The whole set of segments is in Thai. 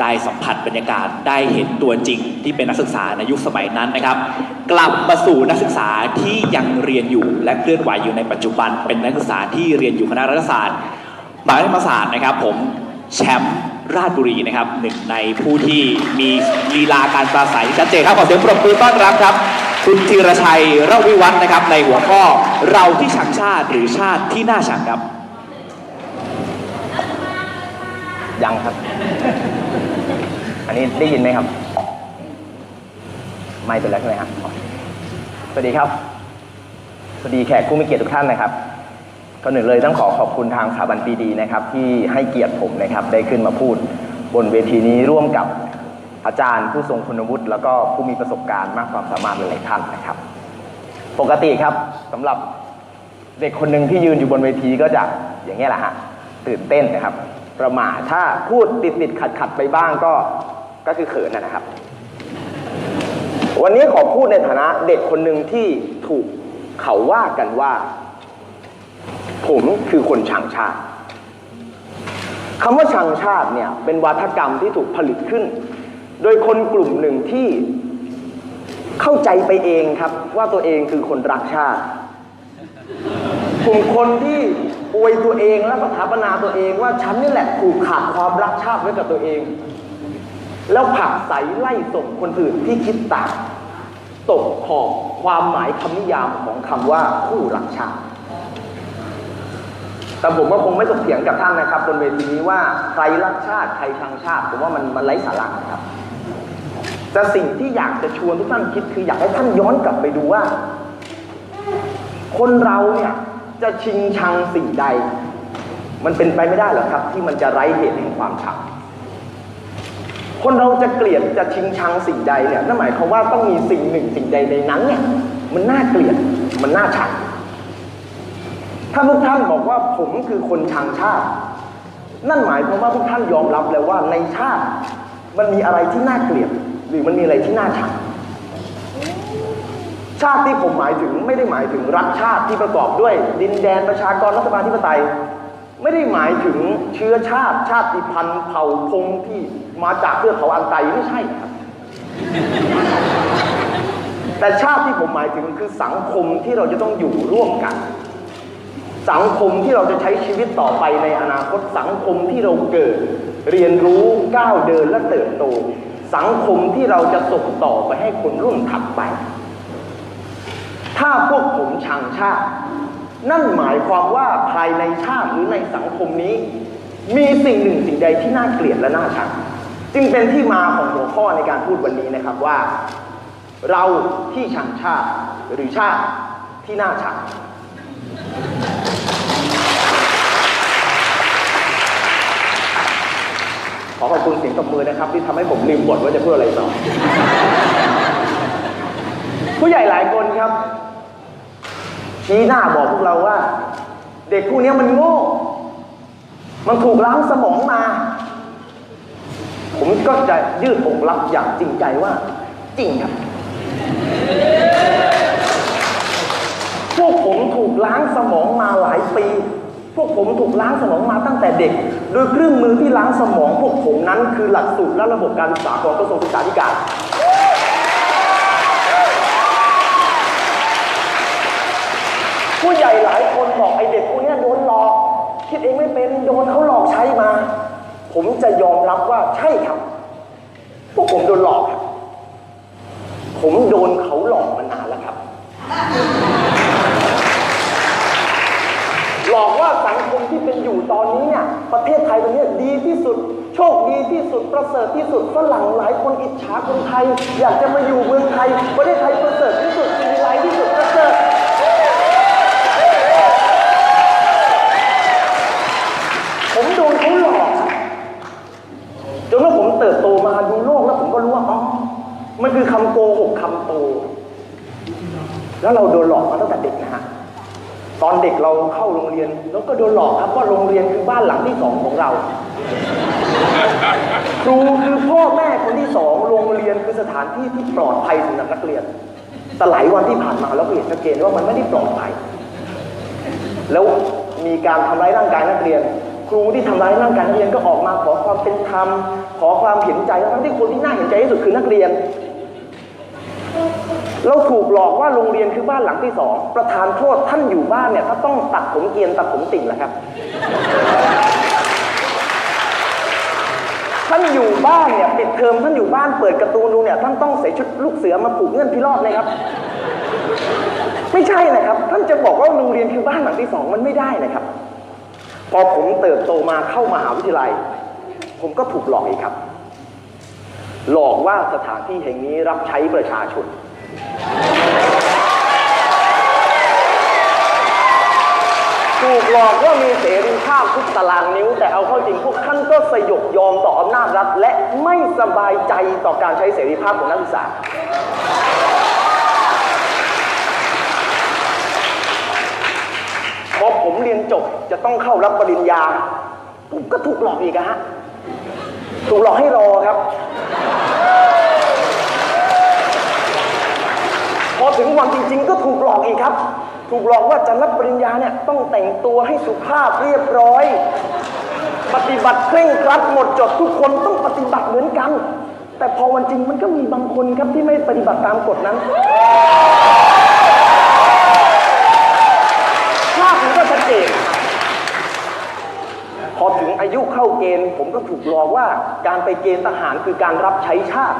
ได้สัมผัสบรรยากาศได้เห็นตัวจริงที่เป็นนักศึกษาในยุคสมัยนั้นนะครับ กลับมาสู่นักศึกษาที่ยังเรียนอยู่และเคลื่อนไหวอยู่ในปัจจุบัน เป็นนักศึกษาที่เรียนอยู่คณะรัฐศาสตร์มหาวิทยาลัยธรรมศาสตร์นะครับ ผมแชมป์ราชบุรีนะครับหนึ่งในผู้ที่มีลีลาการปราศัยชัดเจนครับขอเสียงปรบมือต้อนรับครับ คุณธีรชัยระวิวัฒน์นะครับในหัวข้อเราที่ชังชาติหรือชาติที่น่าชังครับ ยังครับ อันนี้ได้ยินไหมครับ ไม่เป็นแล้วใช่ไหมครับสวัสดีครับ สวัสดีแขกผู้มีเกียรติทุกท่านนะครับก่อนหนึ่งเลยต้องขอขอบคุณทางสถาบันปีดีนะครับ ที่ให้เกียรติผมนะครับ ได้ขึ้นมาพูดบนเวทีนี้ร่วมกับอาจารย์ผู้ทรงคุณวุฒิแล้วก็ผู้มีประสบการณ์มากความสามารถหลายท่านนะครับ ปกติครับสำหรับเด็กคนหนึ่งที่ยืนอยู่บนเวทีก็จะอย่างนี้แหละฮะตื่นเต้นนะครับ ประม่าถ้าพูดติดติดขัดขัดไปบ้างก็ก็คือเขินนะครับ วันนี้ขอพูดในฐานะเด็กคนหนึ่งที่ถูกเขาว่ากันว่า ผมคือคนชังชาติคำว่าชังชาติเนี่ยเป็นวาทกรรมที่ถูกผลิตขึ้น โดยคนกลุ่มหนึ่งที่เข้าใจไปเองครับว่าตัวเองคือคนรักชาติ กลุ่มคนที่อวยตัวเองและสถาปนาตัวเองว่าฉันนี่แหละผูกขาดความรักชาติไว้กับตัวเอง แล้วผักใสไล่ส่งคนอื่นที่คิดต่างตกขอบความหมายคำนิยามของคำว่าคู่รักชาติแต่ผมก็คงไม่ถกเถียงกับท่านนะครับบนเวทีนี้ว่าใครรักชาติใครชังชาติ ผมว่ามันมันไร้สาระนะครับแต่สิ่งที่อยากจะชวนทุกท่านคิดคืออยากให้ท่านย้อนกลับไปดูว่า คนเราเนี่ยจะชิงชังสิ่งใด มันเป็นไปไม่ได้หรอกครับ ที่มันจะไร้เหตุแห่งความชังคนเราจะเกลียดจะชิงชังสิ่งใดเนี่ยนั่นหมายความว่าต้องมีสิ่งหนึ่งสิ่งใดในนั้นเนี่ยมันน่าเกลียดมันน่าชังถ้าพวกท่านบอกว่าผมคือคนชังชาติ นั่นหมายความว่าพวกท่านยอมรับแล้วว่าในชาติ มันมีอะไรที่น่าเกลียด หรือมันมีอะไรที่น่าชัง ชาติที่ผมหมายถึงไม่ได้หมายถึงรัฐชาติที่ประกอบด้วย ดินแดนประชากรรัฐบาลธิปไตย ไม่ได้หมายถึงเชื้อชาติชาติพันธุ์เผ่าพงที่มาจากเทือกเขาอันไตไม่ใช่ครับแต่ชาติที่ผมหมายถึงคือสังคมที่เราจะต้องอยู่ร่วมกัน สังคมที่เราจะใช้ชีวิตต่อไปในอนาคตสังคมที่เราเกิด เรียนรู้ก้าวเดินและเติบโต สังคมที่เราจะส่งต่อไปให้คนรุ่นถัดไป ถ้าพวกผมชังชาติ นั่นหมายความว่าภายในชาติหรือในสังคมนี้ มีสิ่งหนึ่งสิ่งใดที่น่าเกลียดและน่าชัง จึงเป็นที่มาของหัวข้อในการพูดวันนี้นะครับว่า เราที่ชังชาติหรือชาติที่น่าชังขอขอบคุณเสียงตบมือนะครับ ที่ทำให้ผมลืมบทว่าจะพูดอะไรต่อ ผู้ใหญ่หลายคนครับ ชี้หน้าบอกพวกเราว่า เด็กพวกนี้มันโง่ มันถูกล้างสมองมา ผมก็จะยืดอกรับอย่างจริงใจว่า จริงครับ พวกผมถูกล้างสมองมาหลายปี พวกผมถูกล้างสมองมาตั้งแต่เด็ก โดยเครื่องมือที่ล้างสมอง พวกผมนั้นคือหลักสูตรและระบบการศึกษาของกระทรวงศึกษาธิการ ผู้ใหญ่หลายคนบอกไอเด็กพวกนี้โดนหลอก คิดเองไม่เป็นโดนเขาหลอกใช้มา ผมจะยอมรับว่าใช่ครับ พวกผมโดนหลอกครับผมโดนเขาหลอกมานานแล้วครับ หลอกว่าสังคมที่เป็นอยู่ตอนนี้เนี่ยประเทศไทยตอนนี้ดีที่สุด โชคดีที่สุดประเสริฐที่สุดฝรั่งหลายคนอิจฉาคนไทย อยากจะมาอยู่เมืองไทยประเทศไทยประเสริฐที่สุดลที่สุดประเสริฐ ผมโดนเขาหลอก จน เติบโตมาดูโลกแล้วผมก็รู้ว่าอ๋อมันคือคำโกหกคำโต แล้วเราโดนหลอกมาตั้งแต่เด็กนะฮะตอนเด็กเราเข้าโรงเรียนแล้วก็โดนหลอกครับว่าโรงเรียนคือบ้านหลังที่สองของเรา ครูคือพ่อแม่คนที่สองโรงเรียนคือสถานที่ที่ปลอดภัยสำหรับนักเรียน แต่หลายวันที่ผ่านมาเราก็เห็นชัดเจนว่ามันไม่ได้ปลอดภัย แล้วมีการทำร้ายร่างกายนักเรียน ครูที่ทำร้ายร่างกายนักเรียนก็ออกมาขอความเป็นธรรม ขอความเห็นใจทั้งที่คนที่น่าเห็นใจที่สุดคือนักเรียน เราถูกหลอกว่าโรงเรียนคือบ้านหลังที่สองประธานโทษท่านอยู่บ้านเนี่ยถ้าต้องตัดผมเกรียนตัดผมติ่งแหละครับท่านอยู่บ้านเนี่ยปิดเทอมท่านอยู่บ้านเปิดการ์ตูนดูเนี่ยท่านต้องใส่ชุดลูกเสือมาผูกเงื่อนพิรอดเลยครับ ไม่ใช่นะครับ ท่านจะบอกว่าโรงเรียนคือบ้านหลังที่สองมันไม่ได้นะครับ พอผมเติบโตมาเข้ามหาวิทยาลัย ผมก็ถูกหลอกอีกครับ หลอกว่าสถานที่แห่งนี้รับใช้ประชาชน ถูกหลอกว่ามีเสรีภาพทุกตารางนิ้ว แต่เอาเข้าจริงพวกท่านก็สยบยอมต่ออำนาจรัฐ และไม่สบายใจต่อการใช้เสรีภาพของนักศึกษา พอผมเรียน จบจะต้องเข้ารับปริญญาผมก็ถูกหลอกอีกอะฮะถูกหลอกให้รอครับ พอถึงวันจริง ๆ ก็ถูกหลอกอีกครับ ถูกหลอกว่าจะรับปริญญาเนี่ยต้องแต่งตัวให้สุภาพเรียบร้อย ปฏิบัติเคร่งครัดหมดจดทุกคนต้องปฏิบัติเหมือนกัน แต่พอวันจริงมันก็มีบางคนครับที่ไม่ปฏิบัติตามกฎนั้น ภาพมันก็ชัดเจน พอถึงอา ยุเข้าเกณฑ์ ผมก็ถูกหลอกว่าการไปเกณฑ์ทหารคือการรับใช้ชาติ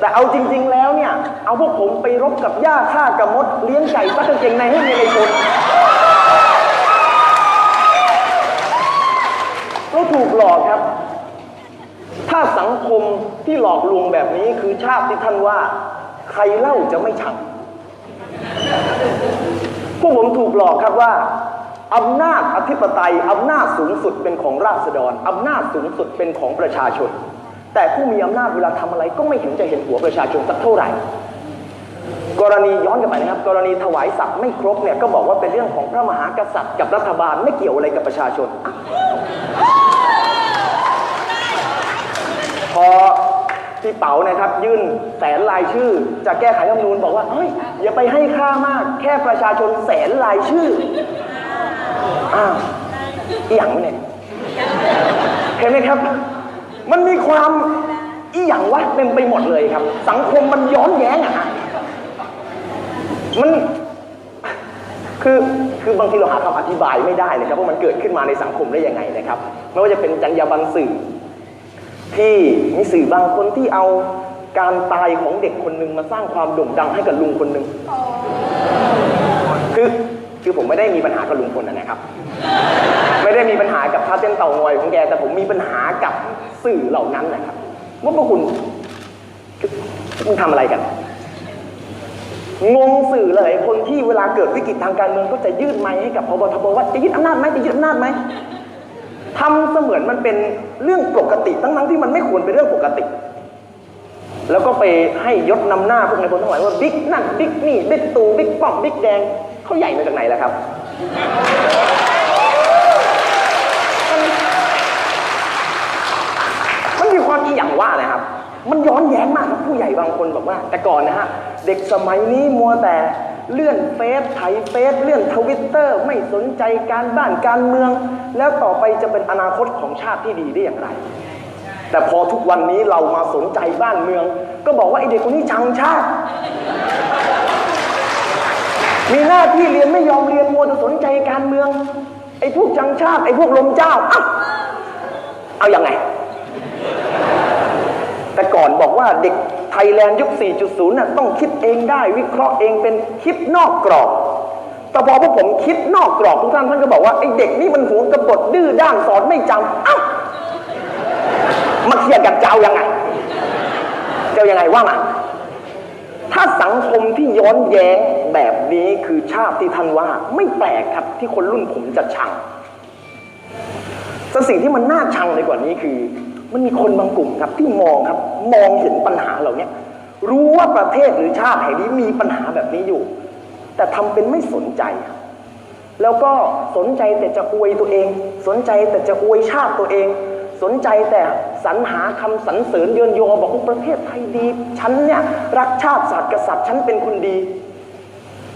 แต่เอาจริง ๆ แล้วเนี่ย เอาพวกผมไปรบกับหญ้าฆ่ากับมด เลี้ยงไก่ซักกางเกงในให้เมียในคนเราถูกหลอกครับ ถ้าสังคมที่หลอกลวงแบบนี้คือชาติที่ท่านว่า ใครเล่าจะไม่ชังพวกผมถูกหลอกครับว่า อำนาจอธิปไตยอำนาจสูงสุดเป็นของราษฎรอำนาจสูงสุดเป็นของประชาชน แต่ผู้มีอำนาจเวลาทำอะไรก็ไม่เห็นจะเห็นหัวประชาชนสักเท่าไหร่ กรณีย้อนกลับไปนะครับ กรณีถวายสัตว์ไม่ครบเนี่ยก็บอกว่าเป็นเรื่องของพระมหากษัตริย์กับรัฐบาลไม่เกี่ยวอะไรกับประชาชน พอพี่เป๋านะครับ ยื่นแสนรายชื่อ จะแก้ไขรัฐธรรมนูญบอกว่าเฮ้ยอย่าไปให้ค่ามาก แค่ประชาชนแสนรายชื่อ อ้าวอีหยังวะเนี่ยเห็นไหมครับ มันมีความอีหยังวะเต็มไปหมดเลยครับ สังคมมันย้อนแย้งอะฮะมันคือคือบางทีเราหาคำอธิบายไม่ได้เลยครับว่ามันเกิดขึ้นมาในสังคมได้ยังไงนะครับไม่ว่าจะเป็นจรรยาบรรณสื่อ ที่มีสื่อบางคนที่เอาการตายของเด็กคนหนึ่งมาสร้างความโด่งดังให้กับลุงคนหนึ่งคือ คือผมไม่ได้มีปัญหากับลุงพลนะครับ ไม่ได้มีปัญหากับท่าเต้นเต่างอยของแก แต่ผมมีปัญหากับสื่อเหล่านั้นนะครับว่าพวกคุณคุณทำอะไรกัน งงสื่อเลย คนที่เวลาเกิดวิกฤตทางการเมืองก็จะยื่นไม้ให้กับพบทบว่าจะยึดอำนาจไหมจะยึดอำนาจไหมทำเสมือนมันเป็นเรื่องปกติทั้งๆที่มันไม่ควรเป็นเรื่องปกติ แล้วก็ไปให้ยศนำหน้าพวกนายพลทั้งหลายว่าบิ๊กนั่นบิ๊กนี่บิ๊กตู่บิ๊กป้อมบิ๊กแดง เขาใหญ่มาจากไหนล่ะครับมันมีความอีหยังว่านะครับ มันย้อนแย้งมากครับผู้ใหญ่บางคนบอกว่า แต่ก่อนนะฮะเด็กสมัยนี้มัวแต่เลื่อนเฟซไถเฟซเลื่อนทวิตเตอร์ไม่สนใจการบ้านการเมือง แล้วต่อไปจะเป็นอนาคตของชาติที่ดีได้อย่างไร แต่พอทุกวันนี้เรามาสนใจบ้านเมือง ก็บอกว่าไอเด็กคนนี้ชังชาติ มีหน้าที่เรียนไม่ยอมเรียนมัวแต่สนใจการเมือง ไอ้พวกจังชาติ ไอ้พวกลมเจ้าเอ้าเอาอยัางไง แต่ก่อนบอกว่าเด็กไทยแลนด์ยุค 4.0น่ะต้องคิดเองได้วิเคราะห์เองเป็นคิดนอกกรอบ แต่พอพวกผมคิดนอกกรอบทุกท่านท่านก็บอกว่าไอ้เด็กนี่มันหัวกระบดดื้อด้านสอนไม่จำเอ้ามาเคลียร์กันเจ้ายังไง เจ้ายังไงว่ามาถ้าสังคมที่ย้อนแย้ง แบบนี้คือชาติที่ท่านว่าไม่แปลกครับที่คนรุ่นผมจะชังแต่สิ่งที่มันน่าชังเลยกว่านี้คือ มันมีคนบางกลุ่มครับที่มองครับมองเห็นปัญหาเหล่านี้รู้ว่าประเทศหรือชาติแห่งนี้มีปัญหาแบบนี้อยู่ แต่ทำเป็นไม่สนใจ แล้วก็สนใจแต่จะอวยตัวเอง สนใจแต่จะอวยชาติตัวเอง สนใจแต่สรรหาคำสรรเสริญเยินยอบอกว่าประเทศไทยดี ฉันเนี่ยรักชาติศาสตร์กษัตริย์ฉันเป็นคนดี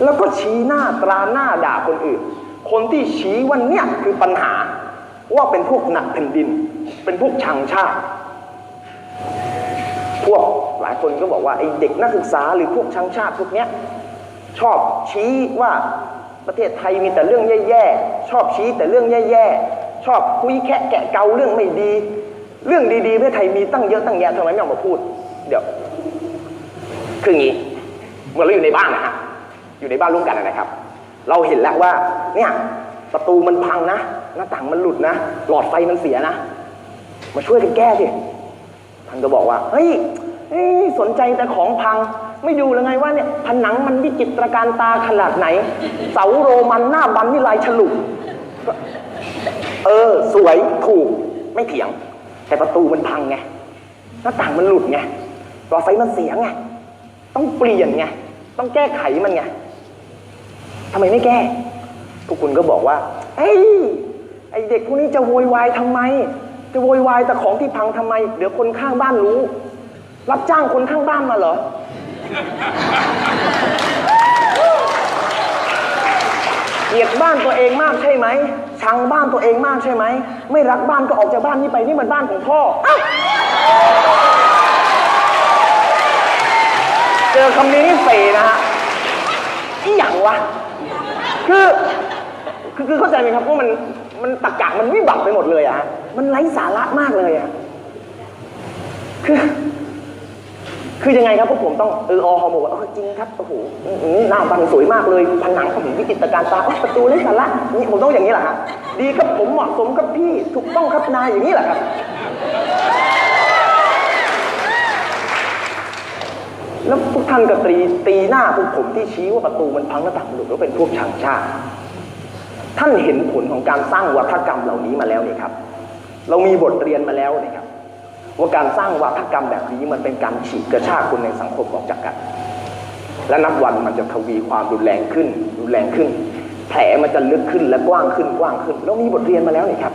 แล้วก็ชี้หน้าตราหน้าด่าคนอื่น คนที่ชี้ว่าเนี่ยคือปัญหา ว่าเป็นพวกหนักแผ่นดิน เป็นพวกชังชาติ พวกหลายคนก็บอกว่าไอ้เด็กนักศึกษาหรือพวกชังชาติพวกเนี้ยชอบชี้ว่าประเทศไทยมีแต่เรื่องแย่ๆ ชอบชี้แต่เรื่องแย่ๆ ชอบคุยแคะแกะเกาเรื่องไม่ดี เรื่องดีๆประเทศไทยมีตั้งเยอะตั้งแยะทำไมไม่ออกมาพูด เดี๋ยว คืออย่างนี้ เมื่อเราอยู่ในบ้านนะฮะ อยู่ในบ้านร่วมกันนะครับ เราเห็นแล้วว่าเนี่ยประตูมันพังนะ หน้าต่างมันหลุดนะ หลอดไฟมันเสียนะ มาช่วยกันแก้สิท่านก็บอกว่าเฮ้ยสนใจแต่ของพังไม่ดูเลยไงว่าเนี่ยผนังมันวิจิตรการตาขนาดไหน เสาโรมันหน้าบันนี่ลายฉลุเออ สวยถูกไม่เถียง แต่ประตูมันพังไงหน้าต่างมันหลุดไงหลอดไฟมันเสียไงต้องเปลี่ยนไงต้องแก้ไขมันไง ทำไมไม่แก้ พวกคุณก็บอกว่าเอ้ย ไอเด็กพวกนี้จะโวยวายทำไม จะโวยวายแต่ของที่พังทำไม เดี๋ยวคนข้างบ้านรู้ รับจ้างคนข้างบ้านมาเหรอ เกลียดบ้านตัวเองมากใช่ไหม ชังบ้านตัวเองมากใช่ไหม ไม่รักบ้านก็ออกจากบ้านนี้ไปนี่มันบ้านของพ่ออ้าวเจอคำนี้นี่เฟนะฮะอีหยังวะ คือคือคือเข้าใจไหมครับว่ามันมันตะกะมันวิบัติไปหมดเลยอะฮะมันไร้สาระมากเลยอะคือ คือยังไงครับพวกผมต้องเอออฮอบอกว่าเออจริงครับโอ้โหอืมอืมหน้าบันสวยมากเลยผนังผมวิจิตรการตาโอ้ประตูไร้สาระนี่ผมต้องอย่างนี้แหละฮะดีครับผมเหมาะสมครับพี่ถูกต้องครับนายอย่างนี้แหละครับ แล้วพวกท่านก็ตีตีหน้าพวกผมที่ชี้ว่าประตูมันพังหน้าต่างมันหลุดว่าเป็นพวกชังชาติ ท่านเห็นผลของการสร้างวัฒกรรมเหล่านี้มาแล้วนี่ครับ เรามีบทเรียนมาแล้วนี่ครับ ว่าการสร้างวัฒกรรมแบบนี้มันเป็นการฉีกกระชากคนในสังคมออกจากกัน และนับวันมันจะทวีความรุนแรงขึ้น รุนแรงขึ้น แผลมันจะลึกขึ้นและกว้างขึ้นกว้างขึ้นเรามีบทเรียนมาแล้วนี่ครับ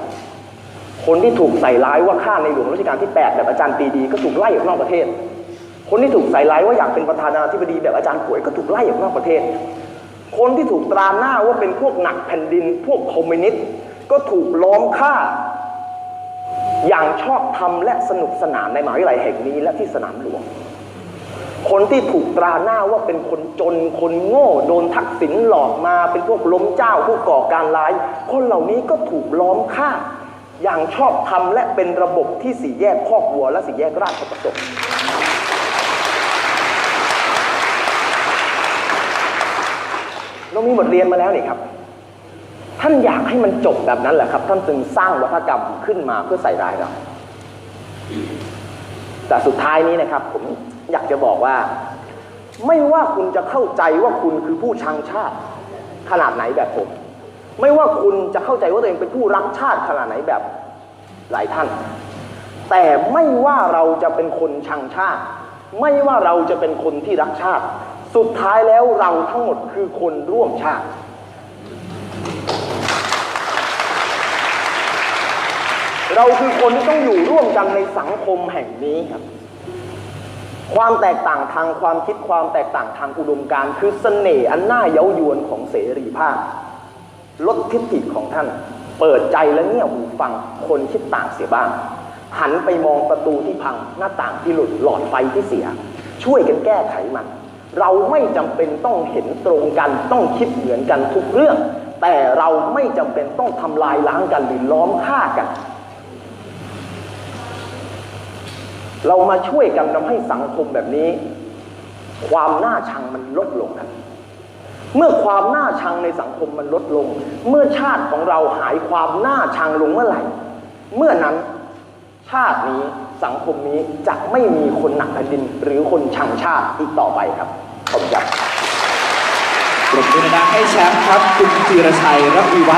คนที่ถูกใส่ร้ายว่าฆ่าในหลวงรัชกาลที่ 8 แบบอาจารย์ปีดีก็ถูกไล่ออกนอกประเทศ คนที่ถูกใส่ร้ายว่าอยากเป็นประธานาธิบดีแบบอาจารย์ป่วยก็ถูกไล่ออกนอกประเทศ คนที่ถูกตราหน้าว่าเป็นพวกหนักแผ่นดิน พวกคอมมิวนิสต์ก็ถูกล้อมฆ่า อย่างชอบธรรมและสนุกสนานในมหาวิทยาลัยแห่งนี้และที่สนามหลวง คนที่ถูกตราหน้าว่าเป็นคนจน คนโง่ โดนทักษิณหลอกมาเป็นพวกล้มเจ้าผู้ก่อการร้าย คนเหล่านี้ก็ถูกล้อมฆ่า อย่างชอบธรรมและเป็นระบบที่สี่แยกคอกวัวและสี่แยกราชประสงค์ เรา มีบทเรียนมาแล้วนี่ครับ ท่านอยากให้มันจบแบบนั้นแหละครับ ท่านจึงสร้างวัฒกรรมขึ้นมาเพื่อใส่ร้ายเราแต่สุดท้ายนี้นะครับ ผมอยากจะบอกว่า ไม่ว่าคุณจะเข้าใจว่าคุณคือผู้ชังชาติ ขนาดไหนแบบผม ไม่ว่าคุณจะเข้าใจว่าตัวเองเป็นผู้รักชาติขนาดไหนแบบหลายท่าน แต่ไม่ว่าเราจะเป็นคนชังชาติ ไม่ว่าเราจะเป็นคนที่รักชาติ สุดท้ายแล้วเราทั้งหมดคือคนร่วมชาติ เราคือคนที่ต้องอยู่ร่วมกันในสังคมแห่งนี้ครับ ความแตกต่างทางความคิดความแตกต่างทางอุดมการคือเสน่ห์อันน่าเย้ายวนของเสรีภาพ ลดทิฏฐิของท่าน เปิดใจและเงี่ยหูฟังคนคิดต่างเสียบ้าง หันไปมองประตูที่พังหน้าต่างที่หลุดหลอดไฟที่เสีย ช่วยกันแก้ไขมัน เราไม่จำเป็นต้องเห็นตรงกัน ต้องคิดเหมือนกันทุกเรื่อง แต่เราไม่จำเป็นต้องทำลายล้างกันหรือล้อมฆ่ากัน เรามาช่วยกันทำให้สังคมแบบนี้ ความน่าชังมันลดลงครับเมื่อความน่าชังในสังคมมันลดลง เมื่อชาติของเราหายความน่าชังลงเมื่อไหร่ เมื่อนั้น ชาตินี้สังคมนี้จะไม่มีคนหนักแผ่นดิน หรือคนชังชาติอีกต่อไปครับขอบคุณครับปรบมือดังให้แชมป์ครับ คุณธีรชัยระวิวัฒน์